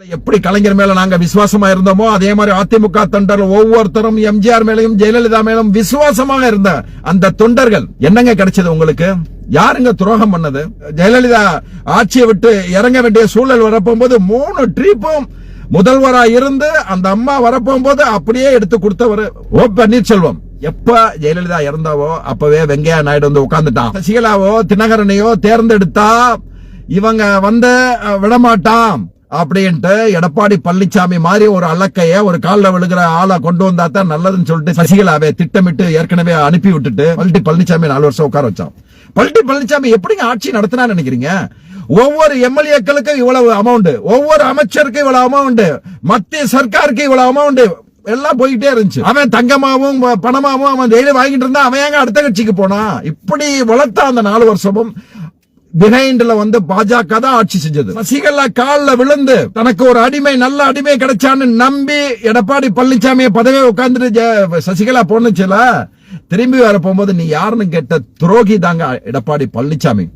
எப்படி கலைஞர் மேல நாங்க விசுவாசமா இருந்தோமோ அதே மாதிரி அதிமுக தொண்டர் ஒவ்வொருத்தரும் எம்ஜிஆர் மேலையும் ஜெயலலிதா மேலும் விசுவாசமாக இருந்த அந்த தொண்டர்கள் என்னங்க கிடைச்சது உங்களுக்கு? யாருங்க துரோகம் பண்ணது? ஜெயலலிதா ஆட்சியை விட்டு இறங்க வேண்டிய சூழல் வரப்போகும்போது மூணு ட்ரீப்பும் முதல்வரா இருந்து அந்த அம்மா வரப்போகும்போது அப்படியே எடுத்து கொடுத்தவர் ஓ பன்னீர்செல்வம். எப்ப ஜெயலலிதா இறந்தாவோ அப்பவே வெங்கையா நாயுடு வந்து உட்கார்ந்துட்டான். சசிகலாவோ தினகரனையோ தேர்ந்தெடுத்தா இவங்க வந்து விடமாட்டான். அப்படின்ட்டு எடப்பாடி பழனிசாமி மாதிரி ஒரு அலக்கைய ஒரு காலில் விழுகிற ஆளை கொண்டு வந்தா தான் நல்லதுன்னு சொல்லிட்டு சசிகலாவே திட்டமிட்டு ஏற்கனவே அனுப்பி விட்டுட்டு பழனி பழனிசாமி நாலு வருஷம் உட்கார வச்சான். பழனி பழனிசாமி எப்படிங்க ஆட்சி நடத்தினா நினைக்கிறீங்க? ஒவ்வொரு எம்எல்ஏக்களுக்கும் இவ்வளவு அமௌண்ட் ஒவ்வொரு அமைச்சருக்கும் இவ்வளவு அமௌண்ட் மத்திய சர்க்காருக்கு இவ்வளவு அமௌண்ட் எல்லாம் போயிட்டே இருந்துச்சு. அவன் தங்கமாவும் பணமாவும் அவன் டெய்லி வாங்கிட்டு இருந்தா அவன் ஏங்க அடுத்த கட்சிக்கு போனான் இப்படி வளர்த்தா அந்த நாலு வருஷமும் பிஹைண்ட்ல வந்து பாஜக தான் ஆட்சி செஞ்சது. சசிகலா காலில் விழுந்து தனக்கு ஒரு அடிமை நல்ல அடிமை கிடைச்சான்னு நம்பி எடப்பாடி பழனிசாமியை பதவியை உட்கார்ந்துட்டு சசிகலா போனுச்சுல திரும்பி வர போகும்போது நீ யாருன்னு கேட்ட துரோகி தாங்க எடப்பாடி பழனிசாமி.